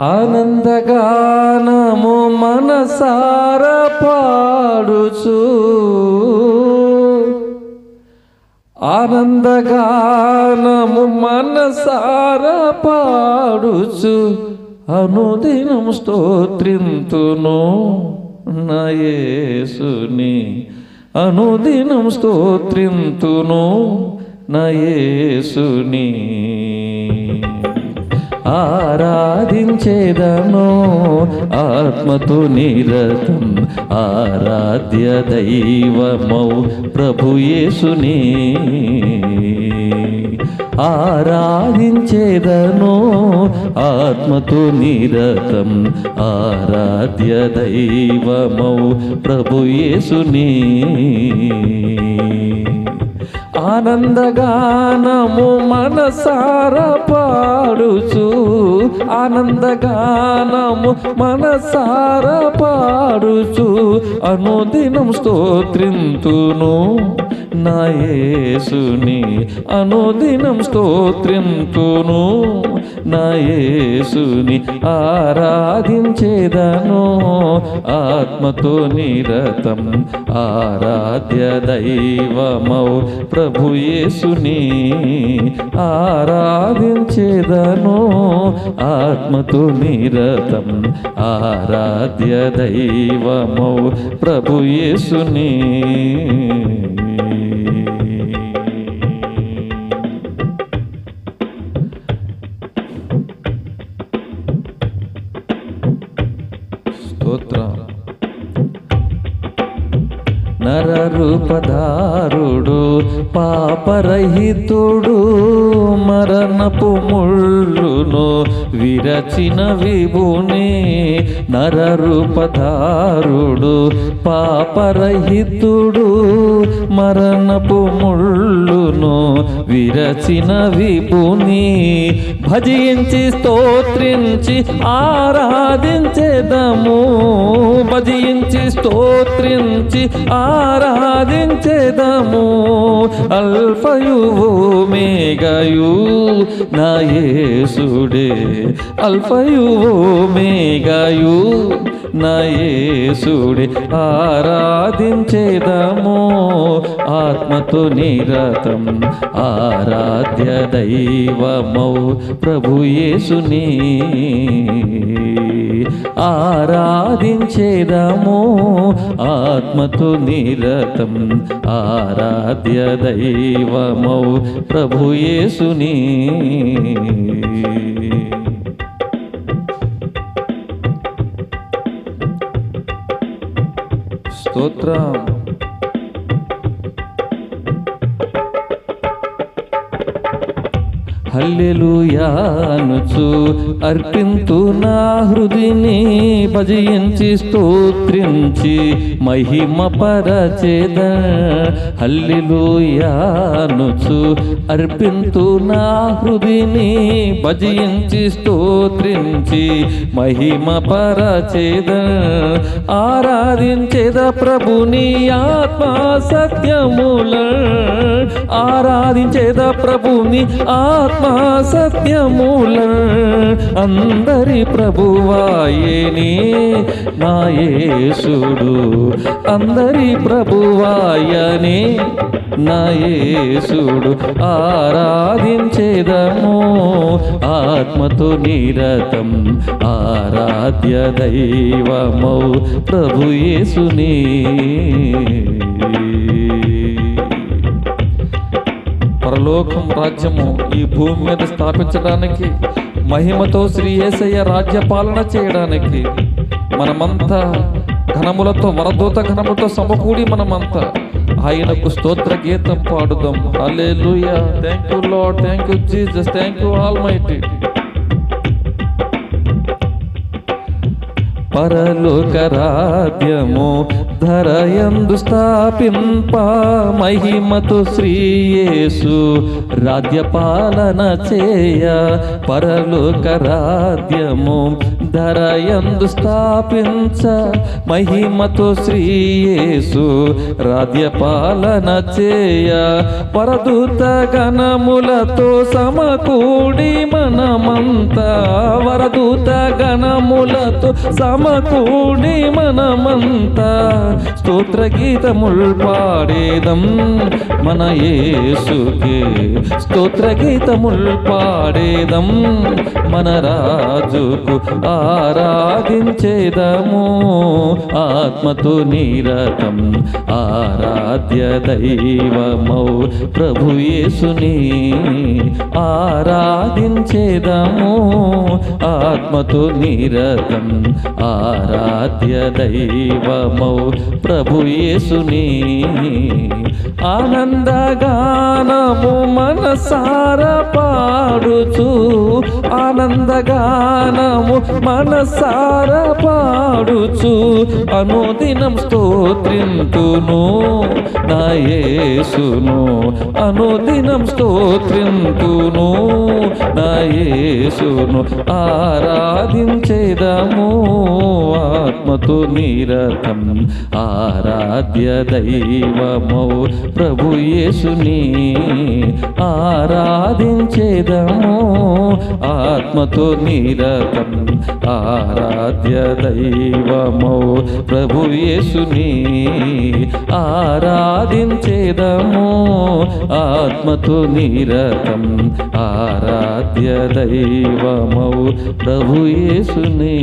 ఆనందగానము మనసార పాడుచు. ఆనందగానము మనసార పాడుచు. అనుదినం స్తోత్రింతును నయేసుని అనుదినం స్తోత్రింతును నయేసుని ఆరాధించేదను ఆత్మతో నిరతం ఆరాధ్య దైవమౌ ప్రభుయేసునే ఆరాధించేదను ఆత్మతో నిరతం ఆరాధ్య దైవమౌ ప్రభుయేసునే ఆనందగానము మనసార పాడుచు. ఆనందగానము మనసార పాడుచు. అనుదినం స్తోత్రింతును. నాయేసుని అనుదినం స్తోత్రింతును నాయేసుని ఆరాధించేదను. ఆత్మతో నిరతం ఆరాధ్య దైవమౌ ప్రభు యేసుని ఆరాధించేదను. ఆత్మతో నిరతం ఆరాధ్య దైవమౌ ప్రభు యేసుని. నరరూపధారుడు పాపరహితుడు మరణపు ముళ్ళును విరచిన విభుని నరరూపధారుడు పాపరహితుడు మరణపు ముళ్ళును విరచిన విభుని భజించి స్తోత్రించి ఆరాధించేదము. భజించి స్తోత్రించి ఆరాధించేదము. అల్ఫయు మేఘయు నా యేసుడే. అల్ఫయు మేఘయు నా యేసుడే. ఆరాధించేదము. ఆత్మతో నిరతం ఆరాధ్య దైవమౌ ప్రభు యేసుని. ఆరాధించేదము. ఆత్మతో నీ నిరతం ఆరాధ్య దైవమౌ ప్రభు యేసుని. స్తోత్రం. హల్లెలుయానుచు. అర్పింతు నా హృదిని భజయించి స్తోత్రించి మహిమ పరచేద హల్లెలుయానుచు. అర్పింతు నా హృదిని భజయించి స్తోత్రించి మహిమ పరచేద ఆరాధించేద ప్రభుని ఆత్మ సత్యముల. ఆరాధించేద ప్రభుని ఆత్మ సత్యమూల అందరి ప్రభువాయేని నాయేసుడు అందరి ప్రభువాయనే నాయేసుడు ఆరాధించేదము ఆత్మతో నిరతం ఆరాధ్య దైవమౌ ప్రభు యేసుని. పరలోకం రాజ్యము ఈ భూమి మీద స్థాపించడానికి మహిమతో శ్రీ ఏసయ్య రాజ్య పాలన చేయడానికి మనమంతా ఘనములతో వరదూత ఘనములతో సమకూడి మనమంతా ఆయనకు స్తోత్ర గీతం పాడుదాం. Hallelujah. Thank you Lord thank you Jesus thank you almighty పరలోకరాధ్యము ధరయందు స్థాపింప మహిమతో శ్రీయేసు రాజ్యపాలన చేయ పరలోకరాధ్యము ధరయందు స్థాపించ మహిమతో శ్రీయేసు రాజ్యపాలన చేయ పరదూత గణములతో సమకూడి మనమంతా. వరదూత గణములతో సమ సమకూడి మనమంతా స్తోత్ర గీతముల్ పాడేదం మన యేసుకే. స్తోత్ర గీతముల్ పాడేదం మన రాజుకు ఆరాధించేదము. ఆత్మతో నీరతం ఆరాధ్య దైవమౌ ప్రభు యేసుని ఆరాధించేదము. ఆత్మతో నిరతం ఆరాధ్య దైవమౌ ప్రభుయేసుని ఆనందగానము మనసార పాడుచు. ఆనందగానము మనసార పాడుచు. అనుదినం స్తోత్రింతును నా అనుదినం స్తోత్రింతును నా యేసును ఆరాధించేదము. ఆత్మతో నిరతం ఆరాధ్య దైవమౌ ప్రభు యేసుని ఆరాధించేదము. ఆత్మతో నిరతం ఆరాధ్య దైవమౌ ప్రభు యేసుని ఆరాధించేదము. ఆత్మతో నిరతం ఆరాధ్య దైవమౌ ప్రభు యేసుని.